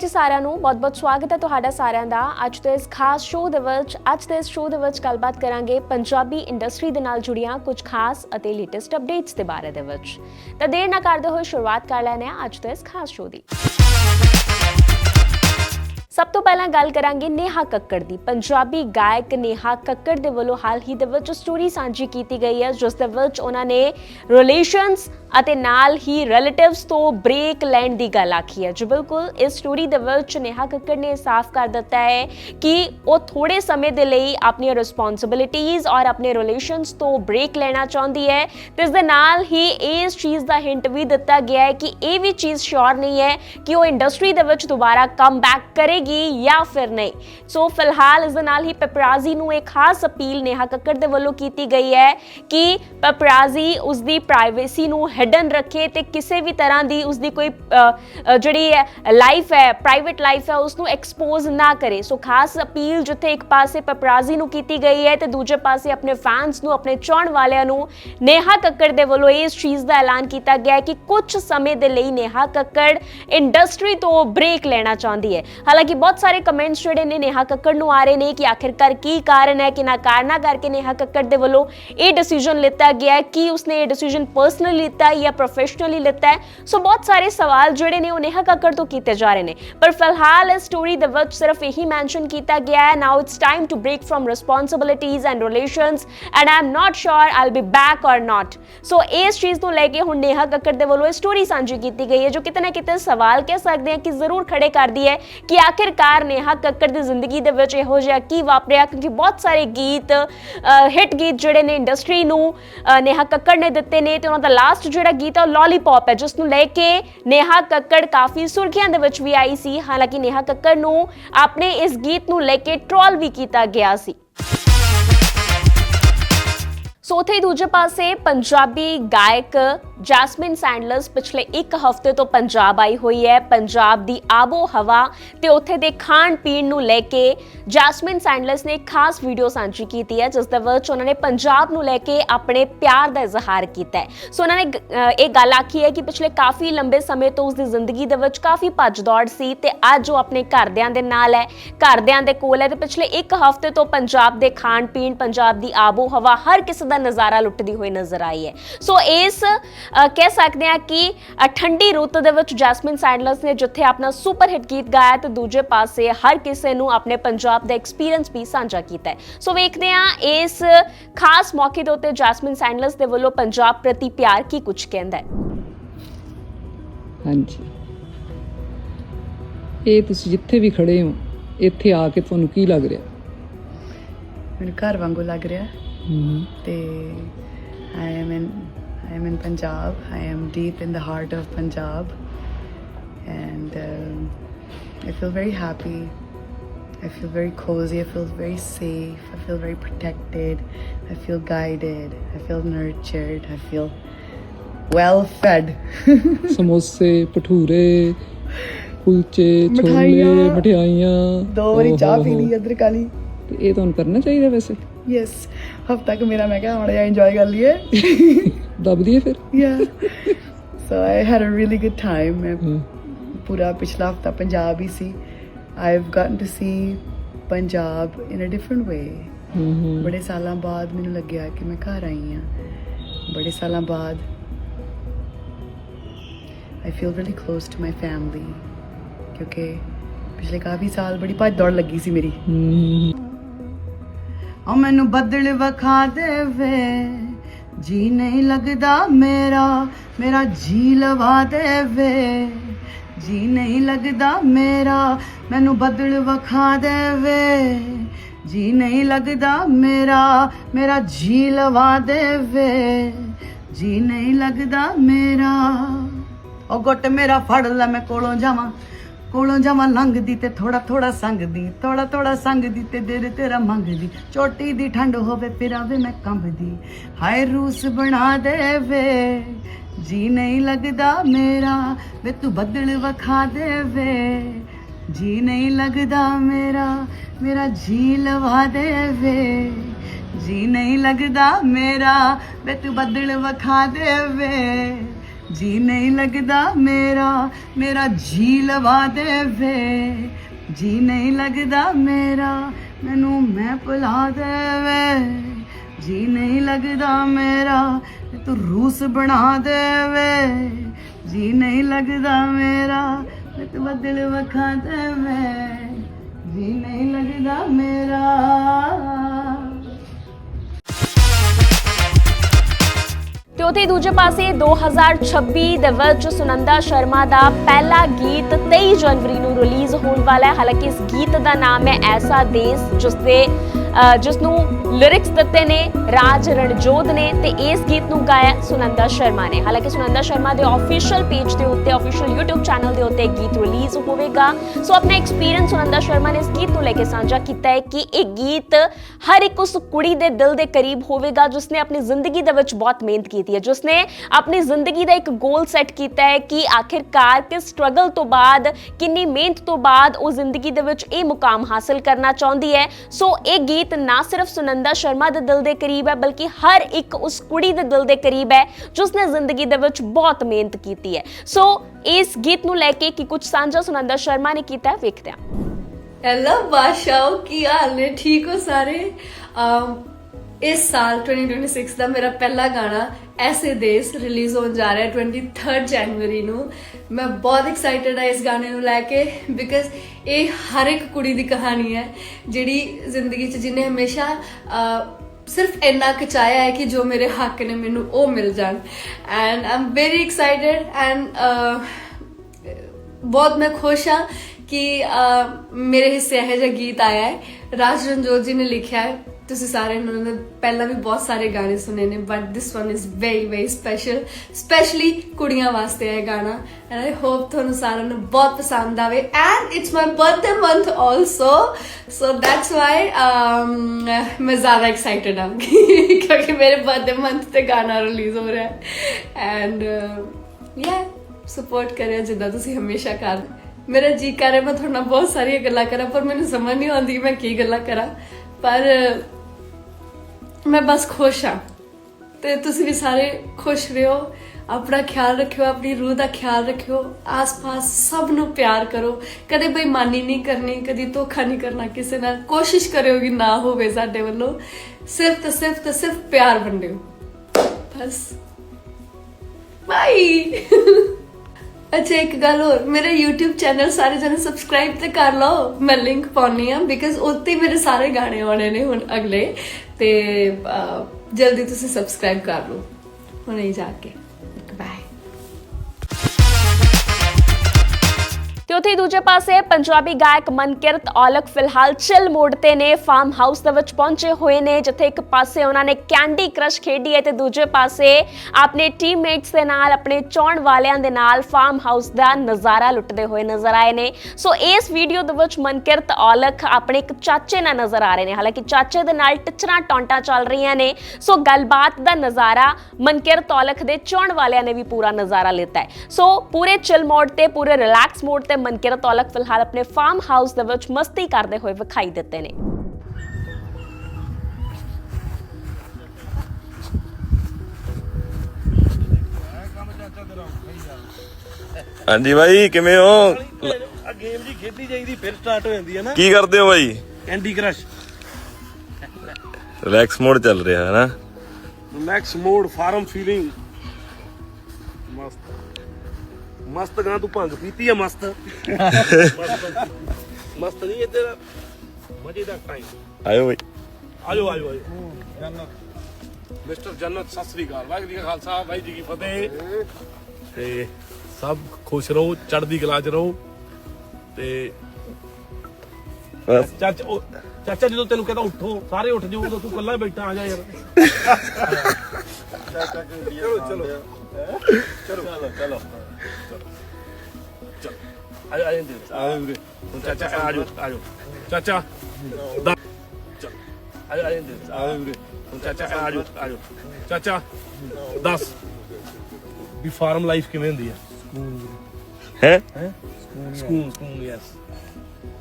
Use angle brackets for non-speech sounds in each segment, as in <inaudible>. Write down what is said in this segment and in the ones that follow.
ਜੀ ਸਾਰਿਆਂ ਨੂੰ ਬਹੁਤ-ਬਹੁਤ ਸਵਾਗਤ ਹੈ ਤੁਹਾਡਾ ਸਾਰਿਆਂ ਦਾ। ਅੱਜ ਦੇ ਇਸ ਖਾਸ ਸ਼ੋਅ ਦੇ ਵਿੱਚ ਅੱਜ ਦੇ ਇਸ ਸ਼ੋਅ ਦੇ ਵਿੱਚ ਗੱਲਬਾਤ ਕਰਾਂਗੇ ਪੰਜਾਬੀ ਇੰਡਸਟਰੀ ਦੇ ਨਾਲ ਜੁੜੀਆਂ ਕੁਝ ਖਾਸ ਅਤੇ ਲੇਟੈਸਟ ਅਪਡੇਟਸ ਦੇ ਬਾਰੇ ਦੇ ਵਿੱਚ। ਤਾਂ ਦੇਰ ਨਾ ਕਰਦੇ ਹੋਏ ਸ਼ੁਰੂਆਤ ਕਰ ਲੈਣੇ ਆ ਅੱਜ ਦੇ ਇਸ ਖਾਸ ਸ਼ੋਅ ਦੀ। ਸਭ ਤੋਂ ਪਹਿਲਾਂ ਗੱਲ ਕਰਾਂਗੇ ਨੇਹਾ ਕੱਕੜ ਦੀ। ਪੰਜਾਬੀ ਗਾਇਕ ਨੇਹਾ ਕੱਕੜ ਦੇ ਵੱਲੋਂ ਹਾਲ ਹੀ ਦੇ ਵਿੱਚ ਸਟੋਰੀ ਸਾਂਝੀ ਕੀਤੀ ਗਈ ਹੈ, ਜਿਸ ਦੇ ਵਿੱਚ ਉਹਨਾਂ ਨੇ ਰਿਲੇਸ਼ਨਸ ਅਤੇ ਨਾਲ ਹੀ ਰਿਲੇਟਿਵਸ ਤੋਂ ਬ੍ਰੇਕ ਲੈਣ ਦੀ ਗੱਲ ਆਖੀ ਹੈ। ਜੀ ਬਿਲਕੁਲ, ਇਸ ਸਟੋਰੀ ਦੇ ਵਿੱਚ ਨੇਹਾ ਕੱਕੜ ਨੇ ਸਾਫ਼ ਕਰ ਦਿੱਤਾ ਹੈ ਕਿ ਉਹ ਥੋੜੇ ਸਮੇਂ ਦੇ ਲਈ ਆਪਣੀਆਂ ਰਿਸਪੌਂਸਿਬਿਲਿਟੀਆਂ ਔਰ ਆਪਣੇ ਰਿਲੇਸ਼ਨਸ ਤੋਂ ਬ੍ਰੇਕ ਲੈਣਾ ਚਾਹੁੰਦੀ ਹੈ। ਤੇ ਇਸ ਦੇ ਨਾਲ ਹੀ ਇਸ ਚੀਜ਼ ਦਾ ਹਿੰਟ ਵੀ ਦਿੱਤਾ ਗਿਆ ਹੈ ਕਿ ਇਹ ਵੀ ਚੀਜ਼ ਸ਼ੋਰ ਨਹੀਂ ਹੈ ਕਿ ਉਹ ਇੰਡਸਟਰੀ ਦੇ ਵਿੱਚ ਦੁਬਾਰਾ ਕਮ ਬੈਕ ਕਰੇਗੀ ਜਾਂ ਫਿਰ ਨਹੀਂ? ਸੋ ਫਿਲਹਾਲ ਇਸ ਦੇ ਨਾਲ ਹੀ ਪੈਪਰਾਜ਼ੀ ਨੂੰ ਇੱਕ ਖਾਸ ਅਪੀਲ ਨੇਹਾ ਕੱਕੜ ਦੇ ਵੱਲੋਂ ਕੀਤੀ ਗਈ ਹੈ ਕਿ ਪੈਪਰਾਜ਼ੀ ਉਸ ਦੀ ਪ੍ਰਾਈਵੇਸੀ ਨੂੰ ਹਿਡਨ ਰੱਖੇ ਤੇ ਕਿਸੇ ਵੀ ਤਰ੍ਹਾਂ ਦੀ ਉਸ ਦੀ ਕੋਈ ਜਿਹੜੀ ਲਾਈਫ ਹੈ ਪ੍ਰਾਈਵੇਟ ਲਾਈਫ ਹੈ ਉਸ ਨੂੰ ਐਕਸਪੋਜ਼ ਨਾ ਕਰੇ। ਸੋ ਖਾਸ ਅਪੀਲ ਜਿੱਥੇ ਇੱਕ ਪਾਸੇ ਪੈਪਰਾਜ਼ੀ ਨੂੰ ਕੀਤੀ ਗਈ ਹੈ ਤੇ ਦੂਜੇ ਪਾਸੇ ਆਪਣੇ ਫੈਨਸ ਨੂੰ, ਆਪਣੇ ਚਾਹਣ ਵਾਲਿਆਂ ਨੂੰ ਨੇਹਾ ਕੱਕੜ ਦੇ ਵੱਲੋਂ ਇਸ ਚੀਜ਼ ਦਾ ਐਲਾਨ ਕੀਤਾ ਗਿਆ ਹੈ ਕਿ ਕੁਝ ਸਮੇਂ ਦੇ ਲਈ ਨੇਹਾ ਕੱਕੜ ਇੰਡਸਟਰੀ ਤੋਂ ਬ੍ਰੇਕ ਲੈਣਾ ਚਾਹੁੰਦੀ ਹੈ। ਹਾਲਾਂਕਿ ਬਹੁਤ ਸਾਰੇ ਕਮੈਂਟਸ ਜਿਹੜੇ ਨੇ ਨੇਹਾ ਕੱਕੜ ਨੂੰ ਆ ਰਹੇ ਨੇ ਕਿ ਆਖਿਰਕਾਰ ਕੀ ਕਾਰਨ ਹੈ ਕਿ ਨਾ ਕਾਰਨਾ ਕਰਕੇ ਨੇਹਾ ਕੱਕੜ ਦੇ ਵੱਲੋਂ ਇਹ ਡਿਸੀਜਨ ਲਿੱਤਾ ਗਿਆ ਹੈ ਕਿ ਉਸਨੇ ਇਹ ਡਿਸੀਜਨ ਪਰਸਨਲੀ ਲਿੱਤਾ ਹੈ ਜਾਂ ਪ੍ਰੋਫੈਸ਼ਨਲੀ ਲਿੱਤਾ ਹੈ ਸੋ ਬਹੁਤ ਸਾਰੇ ਸਵਾਲ ਜਿਹੜੇ ਨੇ ਉਹ ਨੇਹਾ ਕੱਕੜ ਤੋਂ ਕੀਤੇ ਜਾ ਰਹੇ ਨੇ ਪਰ ਫਿਲਹਾਲ ਇਸ ਸਟੋਰੀ ਦੇ ਵਿੱਚ ਸਿਰਫ ਇਹੀ ਮੈਂਸ਼ਨ ਕੀਤਾ ਗਿਆ ਹੈ now it's time to break firm responsibilities and relations and I am not sure I'll be back or not so ਇਸ ਚੀਜ਼ ਨੂੰ ਲੈ ਕੇ ਹੁਣ ਨੇਹਾ ਕੱਕੜ ਦੇ ਵੱਲੋਂ ਇਹ ਸਟੋਰੀ ਸਾਂਝੀ ਕੀਤੀ ਗਈ ਹੈ ਜੋ ਕਿਤੇ ਨਾ ਕਿਤੇ ਸਵਾਲ ਕਹਿ ਸਕਦੇ ਹਾਂ ਕਿ ਜ਼ਰੂਰ ਖੜੇ ਕਰਦੀ ਹੈ ਕਿ ਆਖਿਰਕਾਰ ਨੇਹਾ ਕੱਕੜ ਦੀ ਜ਼ਿੰਦਗੀ ਦੇ ਵਿੱਚ ਇਹੋ ਜਿਹਾ ਕੀ ਵਾਪਰਿਆ? ਕਿਉਂਕਿ ਬਹੁਤ ਸਾਰੇ ਗੀਤ ਹਿੱਟ ਗੀਤ ਜਿਹੜੇ ਨੇ ਇੰਡਸਟਰੀ ਨੂੰ ਅ, ਨੇਹਾ ਕੱਕੜ ਨੇ ਦਿੱਤੇ ਨੇ ਤੇ ਉਹਨਾਂ ਦਾ ਲਾਸਟ ਜਿਹੜਾ ਗੀਤ ਹੈ ਉਹ ਲੋਲੀਪੌਪ ਹੈ ਜਿਸ ਨੂੰ ਲੈ ਕੇ ਨੇਹਾ ਕੱਕੜ ਕਾਫੀ ਸੁਰਖੀਆਂ ਦੇ ਵਿੱਚ ਵੀ ਆਈ ਸੀ। ਹਾਲਾਂਕਿ ਨੇਹਾ ਕੱਕੜ ਨੂੰ ਆਪਣੇ ਇਸ ਗੀਤ ਨੂੰ ਲੈ ਕੇ ਟ੍ਰੋਲ ਵੀ ਕੀਤਾ ਗਿਆ ਸੀ। ਸੋ ਉੱਥੇ ਹੀ ਦੂਜੇ ਪਾਸੇ ਪੰਜਾਬੀ ਗਾਇਕ ਜੈਸਮਿਨ ਸੈਂਡਲਸ ਪਿਛਲੇ 1 ਹਫ਼ਤੇ ਤੋਂ ਪੰਜਾਬ ਆਈ ਹੋਈ ਹੈ। ਪੰਜਾਬ ਦੀ ਆਬੋ ਹਵਾ ਤੇ ਉੱਥੇ ਦੇ ਖਾਣ ਪੀਣ ਨੂੰ ਲੈ ਕੇ ਜੈਸਮਿਨ ਸੈਂਡਲਸ ਨੇ ਇੱਕ ਖਾਸ ਵੀਡੀਓ ਸਾਂਝੀ ਕੀਤੀ ਹੈ, ਜਿਸ ਦੇ ਵਿੱਚ ਉਹਨਾਂ ਨੇ ਪੰਜਾਬ ਨੂੰ ਲੈ ਕੇ ਆਪਣੇ ਪਿਆਰ ਦਾ ਇਜ਼ਹਾਰ ਕੀਤਾ ਹੈ। ਸੋ ਉਹਨਾਂ ਨੇ ਇਹ ਗੱਲ ਆਖੀ ਹੈ ਕਿ ਪਿਛਲੇ ਕਾਫੀ ਲੰਬੇ ਸਮੇਂ ਤੋਂ ਉਸ ਦੀ ਜ਼ਿੰਦਗੀ ਦੇ ਵਿੱਚ ਕਾਫੀ ਭੱਜ ਦੌੜ ਸੀ ਤੇ ਅੱਜ ਉਹ ਆਪਣੇ ਘਰਦਿਆਂ ਦੇ ਨਾਲ ਹੈ, ਘਰਦਿਆਂ ਦੇ ਕੋਲ ਹੈ ਤੇ ਪਿਛਲੇ 1 ਹਫ਼ਤੇ ਤੋਂ ਪੰਜਾਬ ਦੇ ਖਾਣ ਪੀਣ ਪੰਜਾਬ ਦੀ ਆਬੋ ਹਵਾ ਹਰ ਕਿਸੇ ਦਾ ਨਜ਼ਾਰਾ ਲੁੱਟਦੀ ਹੋਈ ਨਜ਼ਰ ਆਈ ਹੈ। ਸੋ ਇਸ ਕਹਿ ਸਕਦੇ ਹਾਂ ਕਿ ਠੰਡੀ ਰੁੱਤ ਦੇ ਵਿੱਚ ਜੈਸਮਿਨ ਸੈਂਡਲਰਸ ਨੇ ਜਿੱਥੇ ਆਪਣਾ ਸੁਪਰ ਹਿੱਟ ਗੀਤ ਗਾਇਆ ਤੇ ਦੂਜੇ ਪਾਸੇ ਹਰ ਕਿਸੇ ਨੂੰ ਆਪਣੇ ਪੰਜਾਬ ਦਾ ਐਕਸਪੀਰੀਅੰਸ ਵੀ ਸਾਂਝਾ ਕੀਤਾ ਹੈ। ਸੋ ਵੇਖਦੇ ਹਾਂ ਇਸ ਖਾਸ ਮੌਕੇ ਦੇ ਉੱਤੇ ਜੈਸਮਿਨ ਸੈਂਡਲਰਸ ਦੇ ਵੱਲੋਂ ਪੰਜਾਬ ਪ੍ਰਤੀ ਪਿਆਰ ਕੀ ਕੁਝ ਕਹਿੰਦਾ ਹੈ? ਹਾਂਜੀ। ਇਹ ਤੁਸੀਂ ਜਿੱਥੇ ਵੀ ਖੜੇ ਹੋ ਇੱਥੇ ਆ ਕੇ ਤੁਹਾਨੂੰ ਕੀ ਲੱਗ ਰਿਹਾ? ਮੈਨੂੰ ਘਰ ਵਾਂਗੂ ਲੱਗ ਰਿਹਾ। ਤੇ I am in I am in Punjab I am deep in the heart of Punjab and I feel very happy. I feel very cozy. I feel very safe. I feel very protected. I feel guided. I feel nurtured. I feel well fed. ਸਮੋਸੇ ਭਟੂਰੇ ਕੁਲਚੇ ਛੋਲੇ ਮਠਾਈਆਂ। ਮਠਿਆਈਆਂ ਦੋ ਵਾਰੀ ਚਾਹ ਓਹ ਪੀ ਹੋ ਹੋ। ਲਈ ਅਦਰਕ ਵਾਲੀ ਤੇ ਇਹ ਤੁਹਾਨੂੰ ਕਰਨਾ ਚਾਹੀਦਾ ਵੈਸੇ ਯੈਸ ਹਫਤਾ ਕੁ ਮੇਰਾ ਮੈਂ ਕਿਹਾ ਹੁਣ ਇੰਜੋਏ ਕਰ ਲਈਏ। ਦਬਦੀ ਹੈ ਫਿਰ? Yeah. So I had a really good time. ਮੈਂ ਪੂਰਾ ਪਿਛਲਾ ਹਫਤਾ ਪੰਜਾਬ ਹੀ ਸੀ। I've gotten to see Punjab in a different way. ਹਮ, ਹਮ। ਬੜੇ ਸਾਲਾਂ ਬਾਅਦ ਮੈਨੂੰ ਲੱਗਿਆ ਕਿ ਮੈਂ ਘਰ ਆਈ ਹਾਂ। ਬੜੇ ਸਾਲਾਂ ਬਾਅਦ I feel really close to my family ਕਿਉਂਕਿ ਪਿਛਲੇ ਕਾਫੀ ਸਾਲ ਬੜੀ ਭੱਜ ਦੌੜ ਲੱਗੀ ਸੀ ਮੇਰੀ। ਉਹ ਮੈਨੂੰ ਬੱਦਲ ਵਖਾ ਦੇਵੇ। ਜੀ ਨਹੀਂ ਲੱਗਦਾ ਮੇਰਾ ਮੇਰਾ ਜੀ ਲਵਾ ਦੇਵੇ। ਜੀ ਨਹੀਂ ਲੱਗਦਾ ਮੇਰਾ, ਮੈਨੂੰ ਬੱਦਲ ਵਖਾ ਦੇਵੇ। ਜੀ ਨਹੀਂ ਲੱਗਦਾ ਮੇਰਾ ਮੇਰਾ ਜੀ ਲਵਾ ਦੇਵੇ। ਜੀ ਨਹੀਂ ਲੱਗਦਾ ਮੇਰਾ। ਉਹ ਗੁੱਟ ਮੇਰਾ ਫੜ ਲੈ, ਮੈਂ ਕੋਲੋਂ ਜਾਵਾਂ। ਕੋਲੋਂ ਜਾਵਾਂ ਲੰਘਦੀ ਤੇ ਥੋੜਾ ਥੋੜਾ ਸੰਗਦੀ, ਥੋੜਾ ਥੋੜਾ ਸੰਗਦੀ ਤੇ ਦੇਰ ਤੇਰਾ ਮੰਗਦੀ। ਚੋਟੀ ਦੀ ਠੰਡ ਹੋਵੇ ਫਿਰਾਵੇ ਮੈਂ ਕੰਬਦੀ। ਹਾਏ ਰੂਸ ਬਣਾ ਦੇਵੇ ਜੀ ਨਹੀਂ ਲੱਗਦਾ ਮੇਰਾ, ਵੇ ਤੂੰ ਬੱਦਲ ਵਖਾ ਦੇਵੇ ਜੀ ਨਹੀਂ ਲੱਗਦਾ ਮੇਰਾ ਮੇਰਾ ਜੀ ਲਵਾ ਦੇ ਵੇ। ਜੀ ਨਹੀਂ ਲੱਗਦਾ ਮੇਰਾ, ਵੇ ਤੂੰ ਬੱਦਲ ਵਖਾ ਦੇਵੇ ਜੀ ਨਹੀਂ ਲੱਗਦਾ ਮੇਰਾ ਮੇਰਾ ਜੀ ਲਵਾ ਦੇਵੇ। ਜੀ ਨਹੀਂ ਲੱਗਦਾ ਮੇਰਾ, ਮੈਨੂੰ ਮੈਂ ਭੁਲਾ ਦੇਵੇ। ਜੀ ਨਹੀਂ ਲੱਗਦਾ ਮੇਰਾ ਤੂੰ ਰੂਸ ਬਣਾ ਦੇਵੇ। ਜੀ ਨਹੀਂ ਲੱਗਦਾ ਮੇਰਾ ਤੇ ਤੂੰ ਬਦਲ ਵਖਾ ਦੇਵੇ। ਜੀ ਨਹੀਂ ਲੱਗਦਾ ਮੇਰਾ। ਤੇ ਉਥੇ ਦੂਜੇ ਪਾਸੇ 2026 ਦੇ ਵਿੱਚ ਸੁਨੰਦਾ ਸ਼ਰਮਾ ਦਾ ਪਹਿਲਾ ਗੀਤ 23 ਜਨਵਰੀ ਨੂੰ ਰਿਲੀਜ਼ ਹੋਣ ਵਾਲਾ ਹੈ। ਹਾਲਾਂਕਿ ਇਸ ਗੀਤ ਦਾ ਨਾਮ ਹੈ ਐਸਾ ਦੇਸ ਜਿਸ ਦੇ ਜਿਸ ਨੂੰ ਲਿਰਿਕਸ ਦਿੱਤੇ ਨੇ ਰਾਜ ਰਣਜੋਤ ਨੇ ਤੇ ਇਸ ਗੀਤ ਨੂੰ ਗਾਇਆ ਸੁਨੰਦਾ ਸ਼ਰਮਾ ਨੇ। ਹਾਲਾਂਕਿ ਸੁਨੰਦਾ ਸ਼ਰਮਾ ਦੇ ਅਫੀਸ਼ੀਅਲ ਪੇਜ ਦੇ ਉੱਤੇ ਅਫੀਸ਼ੀਅਲ YouTube ਚੈਨਲ ਦੇ ਉੱਤੇ ਗੀਤ ਰਿਲੀਜ਼ ਹੋਵੇਗਾ। ਸੋ ਆਪਣਾ ਐਕਸਪੀਰੀਅੰਸ ਸੁਨੰਦਾ ਸ਼ਰਮਾ ਨੇ ਇਸ ਗੀਤ ਨੂੰ ਲੈ ਕੇ ਸਾਂਝਾ ਕੀਤਾ ਹੈ ਕਿ ਇਹ ਗੀਤ ਹਰ ਇੱਕ ਉਸ ਕੁੜੀ ਦੇ ਦਿਲ ਦੇ ਕਰੀਬ ਹੋਵੇਗਾ ਜਿਸ ਨੇ ਆਪਣੀ ਜ਼ਿੰਦਗੀ ਦੇ ਵਿੱਚ ਬਹੁਤ ਮਿਹਨਤ ਕੀਤੀ ਹੈ। ਜਿਸਨੇ ਆਪਣੀ ਜ਼ਿੰਦਗੀ ਦਾ ਇੱਕ ਗੋਲ ਸੈੱਟ ਕੀਤਾ ਹੈ ਕਿ ਆਖਿਰਕਾਰ ਕਿਸ ਸਟਰਗਲ ਤੋਂ ਬਾਅਦ, ਕਿੰਨੀ ਮਿਹਨਤ ਤੋਂ ਬਾਅਦ ਉਹ ਜ਼ਿੰਦਗੀ ਦੇ ਵਿੱਚ ਇਹ ਮੁਕਾਮ ਹਾਸਲ ਕਰਨਾ ਚਾਹੁੰਦੀ ਹੈ। ਸੋ ਇਹ ਗੀਤ ਨਾ ਸਿਰਫ ਸੁਨੰਦਾ ਸ਼ਰਮਾ ਦੇ ਦਿਲ ਦੇ ਕਰੀਬ ਹੈ, ਬਲਕਿ ਹਰ ਇੱਕ ਉਸ ਕੁੜੀ ਦੇ ਦਿਲ ਦੇ ਕਰੀਬ ਹੈ ਜਿਸਨੇ ਜ਼ਿੰਦਗੀ ਦੇ ਵਿੱਚ ਬਹੁਤ ਮਿਹਨਤ ਕੀਤੀ ਹੈ। ਸੋ ਇਸ ਗੀਤ ਨੂੰ ਲੈ ਕੇ ਕੀ ਕੁਝ ਸਾਂਝਾ ਸੁਨੰਦਾ ਸ਼ਰਮਾ ਨੇ ਕੀਤਾ ਹੈ, ਵੇਖਦੇ ਹਾਂ। ਹੈਲੋ ਬਾਦਸ਼ਾਹੋ ਕੀ ਹਾਲ ਨੇ? ਠੀਕ ਹੋ ਸਾਰੇ? ਇਸ ਸਾਲ 2026 ਦਾ ਮੇਰਾ ਪਹਿਲਾ ਗਾਣਾ ਐਸੇ ਦੇਸ ਰਿਲੀਜ਼ ਹੋਣ ਜਾ ਰਿਹਾ ਹੈ 23 ਜਨਵਰੀ ਨੂੰ। ਮੈਂ ਬਹੁਤ ਐਕਸਾਈਟਡ ਹਾਂ ਇਸ ਗਾਣੇ ਨੂੰ ਲੈ ਕੇ ਬਿਕਾਜ਼ ਇਹ ਹਰ ਇੱਕ ਕੁੜੀ ਦੀ ਕਹਾਣੀ ਹੈ, ਜਿਹੜੀ ਜ਼ਿੰਦਗੀ 'ਚ ਜਿਹਨੇ ਹਮੇਸ਼ਾ ਸਿਰਫ ਇੰਨਾ ਕੁ ਹੈ ਕਿ ਜੋ ਮੇਰੇ ਹੱਕ ਨੇ ਮੈਨੂੰ ਉਹ ਮਿਲ ਜਾਣ। And I'm very excited and ਬਹੁਤ ਮੈਂ ਖੁਸ਼ ਹਾਂ ਕਿ ਮੇਰੇ ਹਿੱਸੇ ਇਹੋ ਜਿਹਾ ਗੀਤ ਆਇਆ ਹੈ। ਰਾਜ ਰਣਜੋਤ ਜੀ ਨੇ ਲਿਖਿਆ ਹੈ ਤੁਸੀਂ ਸਾਰੇ ਉਹਨਾਂ ਨੇ ਪਹਿਲਾਂ ਵੀ ਬਹੁਤ ਸਾਰੇ ਗਾਣੇ ਸੁਨੇ ਨੇ but this one is very very special specially ਕੁੜੀਆਂ ਵਾਸਤੇ ਹੈ ਗਾਣਾ। ਐਂਡ ਆਈ ਹੋਪ ਤੁਹਾਨੂੰ ਸਾਰਿਆਂ ਨੂੰ ਬਹੁਤ ਪਸੰਦ ਆਵੇ। And it's my birthday month also so that's why ਮੈਂ ਜ਼ਿਆਦਾ ਐਕਸਾਈਟਡ ਹਾਂ ਕਿਉਂਕਿ ਮੇਰੇ ਬਰਥਡੇ ਮੰਥ ਤੇ ਗਾਣਾ ਰਿਲੀਜ਼ ਹੋ ਰਿਹਾ ਹੈ। ਐਂਡ ਯਾ ਸਪੋਰਟ ਕਰਿਆ ਜਿੱਦਾਂ ਤੁਸੀਂ ਹਮੇਸ਼ਾ ਕਰ, ਮੇਰਾ ਜੀ ਕਰ ਰਿਹਾ ਮੈਂ ਤੁਹਾਡੇ ਨਾਲ ਬਹੁਤ ਸਾਰੀਆਂ ਗੱਲਾਂ ਕਰਾਂ, ਪਰ ਮੈਨੂੰ ਸਮਝ ਨਹੀਂ ਆਉਂਦੀ ਕਿ ਮੈਂ ਕੀ ਗੱਲਾਂ ਕਰਾਂ। ਪਰ ਮੈਂ ਬਸ ਖੁਸ਼ ਹਾਂ ਤੇ ਤੁਸੀਂ ਵੀ ਸਾਰੇ ਖੁਸ਼ ਰਹੋ। ਆਪਣਾ ਖਿਆਲ ਰੱਖਿਓ, ਆਪਣੀ ਰੂਹ ਦਾ ਖਿਆਲ ਰੱਖਿਓ। ਆਸ-ਪਾਸ ਸਭ ਨੂੰ ਪਿਆਰ ਕਰੋ। ਕਦੇ ਬੇਈਮਾਨੀ ਨਹੀਂ ਕਰਨੀ, ਕਦੀ ਧੋਖਾ ਨਹੀਂ ਕਰਨਾ ਕਿਸੇ ਨਾਲ। ਕੋਸ਼ਿਸ਼ ਕਰਿਓ ਕਿ ਨਾ ਹੋਵੇ ਸਾਡੇ ਵੱਲੋਂ। ਸਿਰਫ ਤੇ ਸਿਰਫ ਤੇ ਸਿਰਫ ਪਿਆਰ ਵੰਡਿਓ। ਬਸ। ਬਾਈ <laughs> ਅੱਛਾ, ਇੱਕ ਗੱਲ ਹੋਰ। ਮੇਰੇ YouTube ਚੈਨਲ ਸਾਰੇ ਜਣੇ ਸਬਸਕ੍ਰਾਈਬ ਤੇ ਕਰ ਲਓ। ਮੈਂ ਲਿੰਕ ਪਾਉਣੀ ਆ ਬਿਕਾਜ਼ ਉੱਤੇ ਮੇਰੇ ਸਾਰੇ ਗਾਣੇ ਆਉਣੇ ਨੇ ਹੁਣ ਅਗਲੇ। ਤੇ ਜਲਦੀ ਤੁਸੀਂ ਸਬਸਕ੍ਰਾਈਬ ਕਰ ਲਓ। ਹੁਣੇ ਹੀ ਜਾ ਕੇ। ਤੇ ਉੱਥੇ ਹੀ ਦੂਜੇ ਪਾਸੇ ਪੰਜਾਬੀ ਗਾਇਕ ਮਨਕਿਰਤ ਔਲਖ ਫਿਲਹਾਲ ਚਿਲ ਮੋਡ ਤੇ ਨੇ ਫਾਰਮ ਹਾਊਸ ਦੇ ਵਿੱਚ ਪਹੁੰਚੇ ਹੋਏ ਨੇ, ਜਿੱਥੇ ਇੱਕ ਪਾਸੇ ਉਹਨਾਂ ਨੇ ਕੈਂਡੀ ਕ੍ਰਸ਼ ਖੇਡੀ ਹੈ ਤੇ ਦੂਜੇ ਪਾਸੇ ਆਪਣੇ ਟੀਮਮੇਟਸ ਦੇ ਨਾਲ, ਆਪਣੇ ਚਾਹਣ ਵਾਲਿਆਂ ਦੇ ਨਾਲ ਫਾਰਮ ਹਾਊਸ ਦਾ ਨਜ਼ਾਰਾ ਲੁੱਟਦੇ ਹੋਏ ਨਜ਼ਰ ਆਏ ਨੇ। ਸੋ ਇਸ ਵੀਡੀਓ ਦੇ ਵਿੱਚ ਮਨਕਿਰਤ ਔਲਖ ਆਪਣੇ ਇੱਕ ਚਾਚੇ ਨਾਲ ਨਜ਼ਰ ਆ ਰਹੇ ਨੇ। ਹਾਲਾਂਕਿ ਚਾਚੇ ਦੇ ਨਾਲ ਟਿਚਰਾਂ ਟੌਂਟਾਂ ਚੱਲ ਰਹੀਆਂ ਨੇ। ਸੋ ਗੱਲਬਾਤ ਦਾ ਨਜ਼ਾਰਾ ਮਨਕਿਰਤ ਔਲਖ ਦੇ ਚਾਹਣ ਵਾਲਿਆਂ ਨੇ ਵੀ ਪੂਰਾ ਨਜ਼ਾਰਾ ਲਿੱਤਾ ਹੈ। ਸੋ ਪੂਰੇ ਚਿਲ ਮੋਡ ਤੇ, ਪੂਰੇ ਰਿਲੈਕਸ ਮੋਡ ਤੇ ਮਨਕਿਰਤ ਔਲਖ ਫਿਲਹਾਲ ਆਪਣੇ ਫਾਰਮ ਹਾਊਸ ਦੇ ਵਿੱਚ ਮਸਤੀ ਕਰਦੇ ਹੋਏ ਵਿਖਾਈ ਦਿੱਤੇ ਨੇ। ਹਾਂਜੀ ਬਾਈ ਕਿਵੇਂ ਹੋ? ਆ ਗੇਮ ਜੀ ਖੇਡੀ ਜਾਈਦੀ ਫਿਰ ਸਟਾਰਟ ਹੋ ਜਾਂਦੀ ਹੈ ਨਾ। ਕੀ ਕਰਦੇ ਹੋ ਬਾਈ? ਕੈਂਡੀ ਕ੍ਰਸ਼ ਰਿਲੈਕਸ ਮੋਡ ਚੱਲ ਰਿਹਾ ਹੈ ਨਾ? ਰਿਲੈਕਸ ਮੋਡ ਫਾਰਮ ਫੀਲਿੰਗ ਮਸਤ ਗਾਂ ਤੂੰ ਭੰਗ ਪੀਤੀ ਆ ਮਸਤ। ਮਸਤ- ਮਸਤ ਨਹੀਂ ਇੱਧਰ। ਮਜ਼ੇ ਦਾ ਟਾਈਮ ਆਇਓ ਬਾਈ। ਆਜੋ ਆਜੋ ਆਜੋ ਮਿਸਟਰ ਜੰਨਤ ਸਤਿ ਸ੍ਰੀ ਅਕਾਲ। ਵਾਹਿਗੁਰੂ ਜੀ ਕਾ ਖਾਲਸਾ ਵਾਹਿਗੁਰੂ ਜੀ ਕੀ ਫਤਿਹ। ਤੇ ਸਭ ਖੁਸ਼ ਰਹੋ ਚੜ੍ਹਦੀ ਕਲਾ ਚ ਰਹੋ। ਤੇ ਬਸ। ਚਾਚਾ ਉਹ- ਚਾਚਾ ਜਦੋਂ ਤੈਨੂੰ ਕਹਿੰਦਾ ਉੱਠੋ ਸਾਰੇ ਉੱਠ ਜਾਓ ਉਦੋਂ ਤੂੰ ਇਕੱਲਾ ਹੀ ਬੈਠਾ ਆ ਜਾ ਯਾਰ। ਚਲੋ ਚਲੋ ਚਲੋ। ਚਲੋ। ਚਲੋ ਆ ਜਾ ਆ ਜਾ ਆ ਵੀਰੇ ਹੁਣ ਚਾਚਾ ਆ ਜਾਓ ਆ ਜਾਓ ਚਾਚਾ ਦਾ ਚਲ ਆ ਜਾ ਆ ਜਾ ਆ ਵੀਰੇ ਹੁਣ ਚਾਚਾ ਆ ਦੱਸ ਵੀ ਫਾਰਮ ਲਾਈਫ ਕਿਵੇਂ ਹੁੰਦੀ ਹੈ? ਹੈ ਹੈ ਸਕੂਨ ਸਕੂਨ ਯੈਸ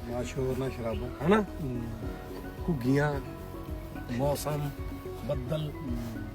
ਨਾ ਨਾ ਸ਼ਰਾਬਾਂ, ਹਨਾ? ਘੁੱਗੀਆਂ, ਮੌਸਮ, ਬੱਦਲ।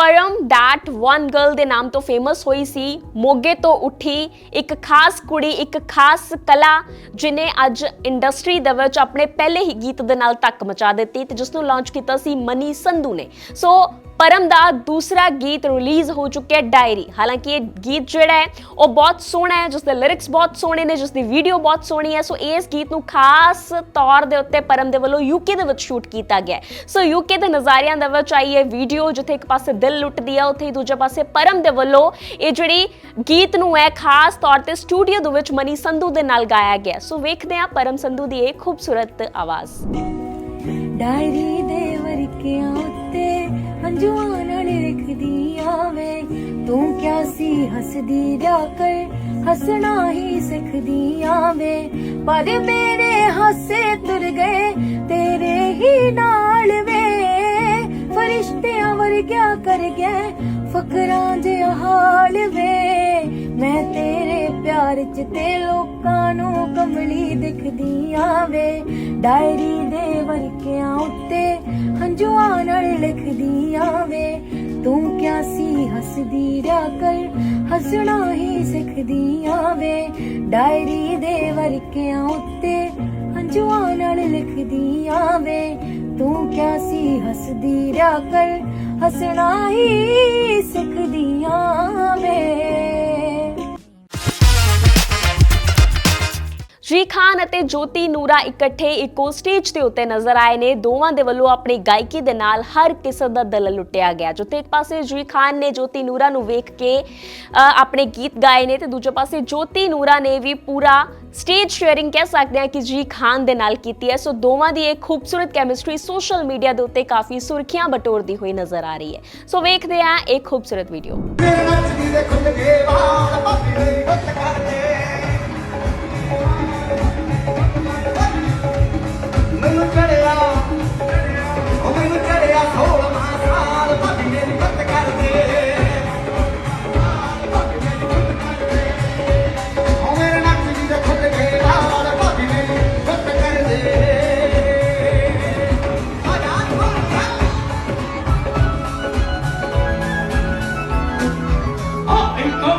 ਪਰਮ ਡੈਟ ਵਨ ਗਰਲ ਦੇ ਨਾਮ ਤੋਂ ਫੇਮਸ ਹੋਈ ਸੀ, ਮੋਗੇ ਤੋਂ ਉੱਠੀ ਇੱਕ ਖਾਸ ਕੁੜੀ, ਇੱਕ ਖਾਸ ਕਲਾ, ਜਿਨੇ ਅੱਜ ਇੰਡਸਟਰੀ ਦੇ ਵਿੱਚ ਆਪਣੇ ਪਹਿਲੇ ਹੀ ਗੀਤ ਦੇ ਨਾਲ ਧੱਕ ਮਚਾ ਦਿੱਤੀ ਤੇ ਜਿਸ ਨੂੰ ਲਾਂਚ ਕੀਤਾ ਸੀ ਮਨੀ ਸੰਧੂ ਨੇ। ਸੋ ਪਰਮ ਦਾ ਦੂਸਰਾ ਗੀਤ ਰਿਲੀਜ਼ ਹੋ ਚੁੱਕਿਆ ਹੈ ਡਾਇਰੀ ਹਾਲਾਂਕਿ ਇਹ ਗੀਤ ਜਿਹੜਾ ਹੈ ਉਹ ਬਹੁਤ ਸੋਹਣਾ ਹੈ ਜਿਸ ਦੇ ਲਿਰਿਕਸ ਬਹੁਤ ਸੋਹਣੇ ਨੇ ਜਿਸ ਦੀ ਵੀਡੀਓ ਬਹੁਤ ਸੋਹਣੀ ਹੈ ਸੋ ਇਸ ਗੀਤ ਨੂੰ ਖਾਸ ਤੌਰ ਦੇ ਉੱਤੇ ਪਰਮ ਦੇ ਵੱਲੋਂ ਯੂਕੇ ਦੇ ਵਿੱਚ ਸ਼ੂਟ ਕੀਤਾ ਗਿਆ ਸੋ ਯੂਕੇ ਦੇ ਨਜ਼ਾਰਿਆਂ ਦੇ ਵਿੱਚ ਆਈ ਇਹ ਵੀਡੀਓ ਜਿੱਥੇ ਇੱਕ ਪਾਸੇ ਦਿਲ ਲੁੱਟਦੀ ਹੈ ਉੱਥੇ ਹੀ ਦੂਜੇ ਪਾਸੇ ਪਰਮ ਦੇ ਵੱਲੋਂ ਇਹ ਜਿਹੜੀ ਗੀਤ ਨੂੰ ਹੈ ਖਾਸ ਤੌਰ ਤੇ ਸਟੂਡੀਓ ਦੇ ਵਿੱਚ ਮਨੀ ਸੰਧੂ ਦੇ ਨਾਲ ਗਾਇਆ ਗਿਆ ਸੋ ਵੇਖਦੇ ਹਾਂ ਪਰਮ ਸੰਧੂ ਦੀ ਇਹ ਖੂਬਸੂਰਤ ਆਵਾਜ਼ ਡਾਇਰੀ ਦੇ ਵਰਕਿਆਂ ਉੱਤੇ ਹੰਝੂਆਂ ਨਾਲ ਲਿਖਦੀ ਆਵੇਂ। ਤੂੰ ਕਿਆ ਸੀ ਹੱਸਦੀ ਜਾ ਕਰ? ਹੱਸਣਾ ਹੀ ਸਿੱਖਦੀ ਆਵੇਂ। ਪਰ ਮੇਰੇ ਹਾਸੇ ਤੁਰ ਗਏ, ਤੇਰੇ ਹੀ ਨਾਲ ਵੇ। ਫਰਿਸ਼ਤਿਆਂ ਵਰਗਿਆ ਕਰ ਗਏ, ਫਕਰਾਂ ਦੇ ਹਾਲ ਵੇ। ਮੈਂ ਤੇਰੇ ਪਿਆਰ ਚ ਤੇ ਲੋਕਾਂ ਨੂੰ ਕਮਲੀ ਦਿਖਦੀ ਆਵੇ। ਡਾਇਰੀ ਦੇ ਵਰਕਿਆਂ ਉੱਤੇ ਹੰਝੂਆਂ ਲਿਖਦੀ ਆਵੇ ਤੂੰ ਕਿਆ ਸੀ ਹੱਸਦੀ ਜਾ ਕਰ? ਹੱਸਣਾ ਹੀ ਸਿੱਖਦੀ ਆਵੇ ਡਾਇਰੀ ਦੇ ਵਰਕਿਆਂ ਉੱਤੇ ਹੰਝੂਆਂ ਨਾਲ ਲਿਖਦੀ ਆਵੇ ਤੂੰ ਕਿਆ ਸੀ ਹੱਸਦੀ ਜਾ ਕਰ? ਹੱਸਣਾ ਹੀ ਸਿੱਖਦੀ ਆਵੇ ਜੀ ਖਾਨ ਅਤੇ ਜੋਤੀ ਨੂਰਾ ਇਕੱਠੇ ਇੱਕੋ ਸਟੇਜ ਦੇ ਉੱਤੇ ਨਜ਼ਰ ਆਏ ਨੇ। ਦੋਵਾਂ ਦੇ ਵੱਲੋਂ ਆਪਣੀ ਗਾਇਕੀ ਦੇ ਨਾਲ ਹਰ ਕਿਸਮ ਦਾ ਦਿਲ ਲੁੱਟਿਆ ਗਿਆ। ਜਿੱਥੇ ਇੱਕ ਪਾਸੇ ਜੀ ਖਾਨ ਨੇ ਜੋਤੀ ਨੂਰਾ ਨੂੰ ਵੇਖ ਕੇ ਆਪਣੇ ਗੀਤ ਗਾਏ ਨੇ ਤੇ ਦੂਜੇ ਪਾਸੇ ਜੋਤੀ ਨੂਰਾ ਨੇ ਵੀ ਪੂਰਾ ਸਟੇਜ ਸ਼ੇਅਰਿੰਗ ਕਹਿ ਸਕਦੇ ਹਾਂ ਕਿ ਜੀ ਖਾਨ ਦੇ ਨਾਲ ਕੀਤੀ ਹੈ। ਸੋ ਦੋਵਾਂ ਦੀ ਇਹ ਖੂਬਸੂਰਤ ਕੈਮਿਸਟਰੀ ਸੋਸ਼ਲ ਮੀਡੀਆ ਦੇ ਉੱਤੇ ਕਾਫੀ ਸੁਰਖੀਆਂ ਬਟੋਰਦੀ ਹੋਈ ਨਜ਼ਰ ਆ ਰਹੀ ਹੈ। ਸੋ ਵੇਖਦੇ ਹਾਂ ਇੱਕ ਖੂਬਸੂਰਤ ਵੀਡੀਓ ਮੈਨੂੰ ਚੜਿਆ, ਉਹ ਮੈਨੂੰ ਚੜਿਆ 16 ਸਾਲ ਭਾਬੀ ਮੇਰੀ ਗੁੱਤ ਕਰਦੇ। ਉਹ ਮੇਰੇ ਨੱਚਦੀ ਦੇ ਖੁੱਲ ਗਏ ਵਾਲ ਭਾਬੀ ਮੇਰੀ ਗੁੱਤ ਕਰਦੇ। ਆ ਜਾ ਉਹ ਇੱਕੋ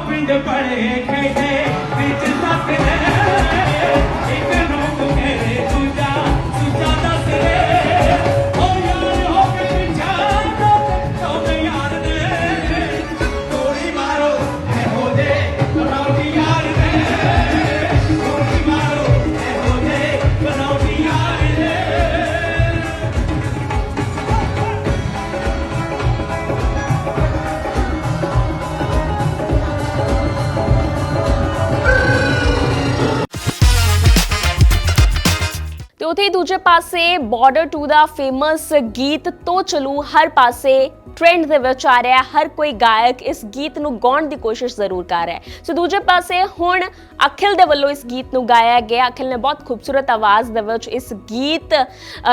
ਤੇ ਉਥੇ ਦੂਜੇ ਪਾਸੇ ਬਾਰਡਰ ਟੂ ਦਾ ਫੇਮਸ ਗੀਤ ਤੋਂ ਚਲੂ ਹਰ ਪਾਸੇ ਟ੍ਰੈਂਡ ਦੇ ਵਿੱਚ ਆ ਰਿਹਾ ਹਰ ਕੋਈ ਗਾਇਕ ਇਸ ਗੀਤ ਨੂੰ ਗਾਉਣ ਦੀ ਕੋਸ਼ਿਸ਼ ਜ਼ਰੂਰ ਕਰ ਰਿਹਾ ਹੈ। ਸੋ ਦੂਜੇ ਪਾਸੇ ਹੁਣ ਅਖਿਲ ਦੇ ਵੱਲੋਂ ਇਸ ਗੀਤ ਨੂੰ ਗਾਇਆ ਗਿਆ। ਅਖਿਲ ਨੇ ਬਹੁਤ ਖੂਬਸੂਰਤ ਆਵਾਜ਼ ਦੇ ਵਿੱਚ ਇਸ ਗੀਤ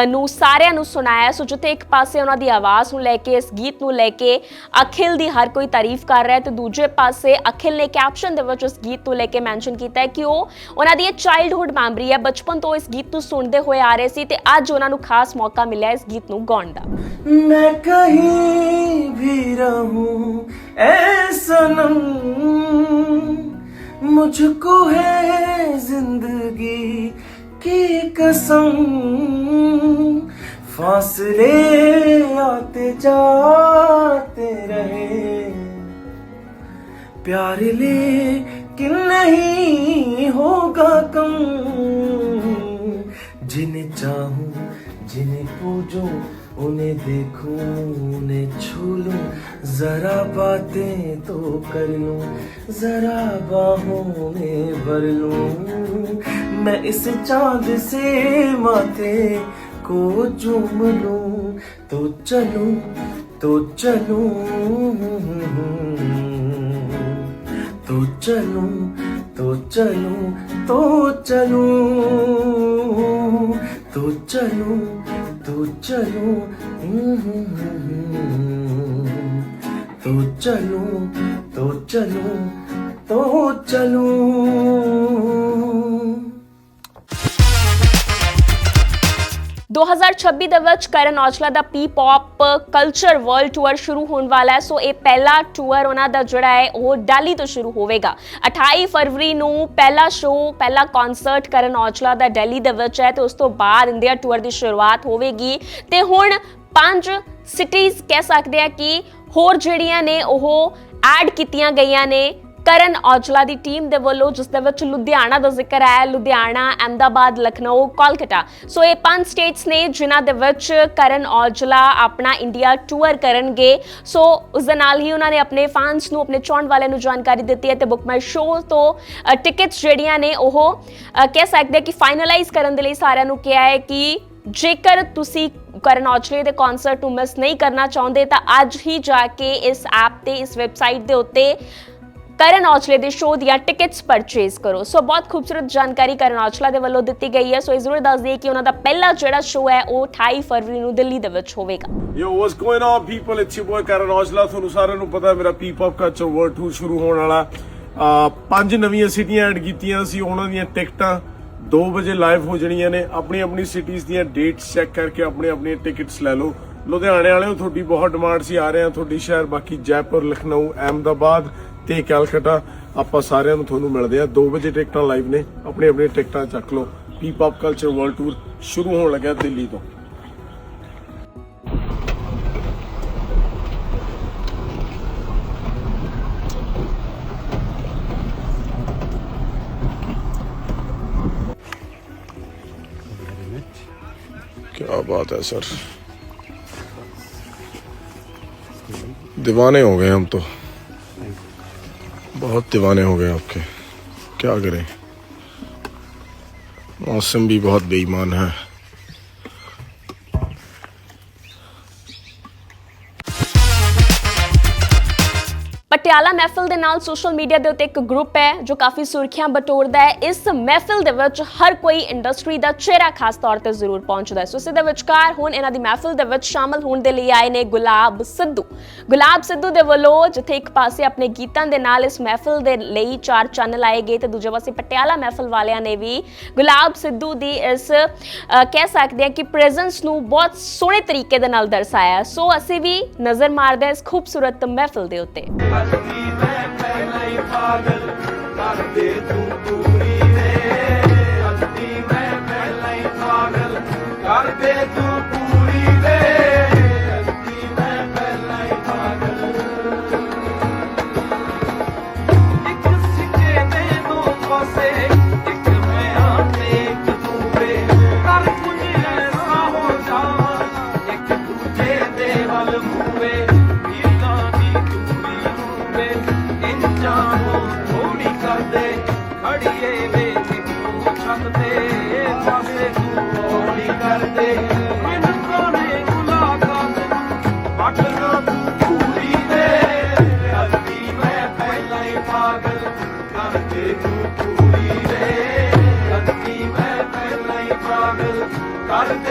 ਨੂੰ ਸਾਰਿਆਂ ਨੂੰ ਸੁਣਾਇਆ। ਸੋ ਜਿੱਥੇ ਇੱਕ ਪਾਸੇ ਉਹਨਾਂ ਦੀ ਆਵਾਜ਼ ਨੂੰ ਲੈ ਕੇ, ਇਸ ਗੀਤ ਨੂੰ ਲੈ ਕੇ ਅਖਿਲ ਦੀ ਹਰ ਕੋਈ ਤਾਰੀਫ ਕਰ ਰਿਹਾ ਹੈ। ਤੇ ਦੂਜੇ ਪਾਸੇ ਅਖਿਲ ਨੇ ਕੈਪਸ਼ਨ ਦੇ ਵਿੱਚ ਇਸ ਗੀਤ ਨੂੰ ਲੈ ਕੇ ਮੈਂਸ਼ਨ ਕੀਤਾ ਹੈ ਕਿ ਉਹ ਉਹਨਾਂ ਦੀ ਇਹ ਚਾਈਲਡਹੁੱਡ ਮੈਮਰੀ ਹੈ। ਬਚਪਨ ਤੋਂ ਇਸ ਗੀਤ ਨੂੰ ਸੁਣਦੇ ਹੋਏ ਆ ਰਹੇ ਸੀ ਤੇ ਅੱਜ ਉਹਨਾਂ ਨੂੰ ਖਾਸ ਮੌਕਾ ਮਿਲਿਆ ਇਸ ਗੀਤ ਨੂੰ ਗਾਉਣ ਦਾ। मैं कहीं भी रहूँ, ऐ सनम मुझको है ज़िंदगी की कसम। फासले आते जाते रहे। प्यार लेकिन नहीं होगा कम। जिन्हें चाहूँ, जिन्हें पूजूं उन्हें देखूँ, उन्हें छू लूँ। जरा बातें तो कर लूँ, जरा बाहों में भर लूँ। मैं इस चाँद से माथे को चूम लूँ। तो चलूँ तो चलूँ। तो चलूँ तो चलूँ तो चलूँ। तो चलूँ तो चलो तो चलो तो चलो तो चलो 2026 ਦੇ ਵਿੱਚ ਕਰਨ ਔਜਲਾ ਦਾ P pop culture world tour ਸ਼ੁਰੂ ਹੋਣ ਵਾਲਾ ਹੈ। ਸੋ ਇਹ ਪਹਿਲਾ ਟੂਰ ਉਹਨਾਂ ਦਾ ਜਿਹੜਾ ਹੈ, ਉਹ ਦਿੱਲੀ ਤੋਂ ਸ਼ੁਰੂ ਹੋਵੇਗਾ। 28 ਫਰਵਰੀ ਨੂੰ ਪਹਿਲਾ ਸ਼ੋਅ ਪਹਿਲਾ ਕਨਸਰਟ ਕਰਨ ਔਜਲਾ ਦਾ ਦਿੱਲੀ ਦੇ ਵਿੱਚ ਹੈ ਤੇ ਉਸ ਤੋਂ ਬਾਅਦ ਇੰਡੀਆ ਟੂਰ ਦੀ ਸ਼ੁਰੂਆਤ ਹੋਵੇਗੀ। ਤੇ ਹੁਣ ਪੰਜ ਸਿਟੀਜ਼ ਕਹਿ ਸਕਦੇ ਆ ਕਿ ਹੋਰ ਜਿਹੜੀਆਂ ਨੇ, ਉਹ ਐਡ ਕੀਤੀਆਂ ਗਈਆਂ ਨੇ। ਕਰਨ ਔਜਲਾ ਦੀ ਟੀਮ ਦੇ ਵੱਲੋਂ, ਜਿਸ ਦੇ ਵਿੱਚ ਲੁਧਿਆਣਾ ਦਾ ਜ਼ਿਕਰ ਹੈ, ਲੁਧਿਆਣਾ, ਅਹਿਮਦਾਬਾਦ, ਲਖਨਊ, ਕੋਲਕਾਤਾ। ਸੋ ਇਹ ਪੰਜ ਸਟੇਟਸ ਨੇ ਜਿਨ੍ਹਾਂ ਦੇ ਵਿੱਚ ਕਰਨ ਔਜਲਾ ਆਪਣਾ ਇੰਡੀਆ ਟੂਰ ਕਰਨਗੇ। ਸੋ ਉਸ ਦੇ ਨਾਲ ਹੀ ਉਹਨਾਂ ਨੇ ਆਪਣੇ ਫੈਨਸ ਨੂੰ, ਆਪਣੇ ਚਾਹਣ ਵਾਲਿਆਂ ਨੂੰ ਜਾਣਕਾਰੀ ਦਿੱਤੀ ਹੈ ਤੇ ਬੁੱਕ ਮਾਈ ਸ਼ੋਅ ਤੋਂ ਟਿਕਟਸ ਜਿਹੜੀਆਂ ਨੇ ਉਹ ਕਹਿ ਸਕਦੇ ਹਾਂ ਕਿ ਫਾਈਨਲਾਈਜ਼ ਕਰਨ ਦੇ ਲਈ ਸਾਰਿਆਂ ਨੂੰ ਕਿਹਾ ਹੈ ਕਿ ਜੇਕਰ ਤੁਸੀਂ ਕਰਨ ਔਜਲੇ ਦੇ ਕਨਸਰਟ ਨੂੰ ਮਿਸ ਨਹੀਂ ਕਰਨਾ ਚਾਹੁੰਦੇ, ਤਾਂ ਅੱਜ ਹੀ ਜਾ ਕੇ ਇਸ ਐਪ ਤੇ, ਇਸ ਵੈਬਸਾਈਟ ਦੇ ਉੱਤੇ ਕਰਨ ਔਜਲੇ ਦੇ ਸ਼ੋਅ ਦੀਆਂ ਟਿਕਟਸ ਪਰਚੇਸ ਕਰੋ। ਸੋ ਬਹੁਤ ਖੂਬਸੂਰਤ ਜਾਣਕਾਰੀ ਕਰਨ ਔਜਲਾ ਦੇ ਵੱਲੋਂ ਦਿੱਤੀ ਗਈ ਹੈ। ਸੋ ਇਹ ਜ਼ਰੂਰ ਦੱਸ ਦਈਏ ਕਿ ਉਹਨਾਂ ਦਾ ਪਹਿਲਾ ਜਿਹੜਾ ਸ਼ੋਅ ਹੈ ਉਹ 28 ਫਰਵਰੀ ਨੂੰ ਦਿੱਲੀ ਦੇ ਵਿੱਚ ਹੋਵੇਗਾ। Yo, what's going on, people? It's your boy Karan Aujla. ਤੁਹਾਨੂੰ ਸਾਰਿਆਂ ਨੂੰ ਪਤਾ ਹੈ ਮੇਰਾ ਪੀਪਅਪ ਕਲਚਰ ਵਰਲਡ ਟੂਰ ਸ਼ੁਰੂ ਹੋਣ ਵਾਲਾ। ਪੰਜ ਨਵੀਆਂ ਸਿਟੀਆਂ ਐਡ ਕੀਤੀਆਂ ਸੀ। ਉਹਨਾਂ ਦੀਆਂ ਟਿਕਟਾਂ 2 ਵਜੇ ਲਾਈਵ ਹੋ ਜਾਣੀਆਂ ਨੇ। ਆਪਣੀ ਆਪਣੀ ਸਿਟੀਜ਼ ਦੀਆਂ ਡੇਟਸ ਚੈੱਕ ਕਰਕੇ ਆਪਣੀ ਆਪਣੀਆਂ ਟਿਕਟਸ ਲੈ ਲਓ। ਲੁਧਿਆਣੇ ਵਾਲਿਓ ਤੁਹਾਡੀ ਬਹੁਤ ਡਿਮਾਂਡ ਸੀ। ਆ ਰਹੇ ਆ ਤੁਹਾਡੀ ਸ਼ਹਿਰ ਬਾਕੀ ਜੈਪੁਰ ਲਖਨਊ ਅਹਿਮਦਾਬਾਦ ਤੇ ਕਲਕੱਤਾ ਆਪਾਂ ਸਾਰਿਆਂ ਨੂੰ ਤੁਹਾਨੂੰ ਮਿਲਦੇ ਆ 2 ਵਜੇ ਟਿਕਟਾਂ ਲਾਈਵ ਨੇ ਆਪਣੀ ਆਪਣੀ ਟਿਕਟਾਂ ਚੱਕ ਲਓ ਪੀਪਅਪ ਕਲਚਰ ਵਰਲਡ ਟੂਰ ਸ਼ੁਰੂ ਹੋਣ ਲੱਗਿਆ ਦਿੱਲੀ ਤੋਂ क्या बात है सर दीवाने हो गए हम तो बहुत दीवाने हो गए आपके क्या करें मौसम भी बहुत बेईमान है ਪਟਿਆਲਾ ਮਹਿਫਲ ਦੇ ਨਾਲ ਸੋਸ਼ਲ ਮੀਡੀਆ ਦੇ ਉੱਤੇ ਇੱਕ ਗਰੁੱਪ ਹੈ ਜੋ ਕਾਫੀ ਸੁਰਖੀਆਂ ਬਟੋਰਦਾ ਹੈ। ਇਸ ਮਹਿਫਿਲ ਦੇ ਵਿੱਚ ਹਰ ਕੋਈ ਇੰਡਸਟਰੀ ਦਾ ਚਿਹਰਾ ਖਾਸ ਤੌਰ ਤੇ ਜ਼ਰੂਰ ਪਹੁੰਚਦਾ ਹੈ। ਸੋ ਇਸੇ ਦੇ ਵਿਚਕਾਰ ਹੁਣ ਇਹਨਾਂ ਦੀ ਮਹਿਫਿਲ ਦੇ ਵਿੱਚ ਸ਼ਾਮਲ ਹੋਣ ਦੇ ਲਈ ਆਏ ਨੇ ਗੁਲਾਬ ਸਿੱਧੂ। ਗੁਲਾਬ ਸਿੱਧੂ ਦੇ ਵੱਲੋਂ ਜਿੱਥੇ ਇੱਕ ਪਾਸੇ ਆਪਣੇ ਗੀਤਾਂ ਦੇ ਨਾਲ ਇਸ ਮਹਿਫਿਲ ਦੇ ਲਈ ਚਾਰ ਚੈਨਲ ਆਏ ਗਏ ਤੇ ਦੂਜੇ ਪਾਸੇ ਪਟਿਆਲਾ ਮਹਿਫਲ ਵਾਲਿਆਂ ਨੇ ਵੀ ਗੁਲਾਬ ਸਿੱਧੂ ਦੀ ਇਸ ਕਹਿ ਸਕਦੇ ਹਾਂ ਕਿ ਪ੍ਰੈਜ਼ੈਂਸ ਨੂੰ ਬਹੁਤ ਸੋਹਣੇ ਤਰੀਕੇ ਦੇ ਨਾਲ ਦਰਸਾਇਆ। ਸੋ ਅਸੀਂ ਵੀ ਨਜ਼ਰ ਮਾਰਦੇ ਹਾਂ ਇਸ ਖੂਬਸੂਰਤ ਮਹਿਫਿਲ ਦੇ ਉੱਤੇ। ਕਰਦੇ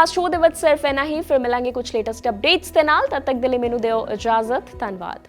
ਖਾਸ ਸ਼ੋਅ ਦੇ ਵਿੱਚ ਸਿਰਫ ਇੰਨਾ ਹੀ। ਫਿਰ ਮਿਲਾਂਗੇ ਕੁਝ ਲੇਟੈਸਟ ਅਪਡੇਟਸ ਦੇ ਨਾਲ। ਤਦ ਤੱਕ ਦੇ ਲਈ ਮੈਨੂੰ ਦਿਓ ਇਜਾਜ਼ਤ। ਧੰਨਵਾਦ।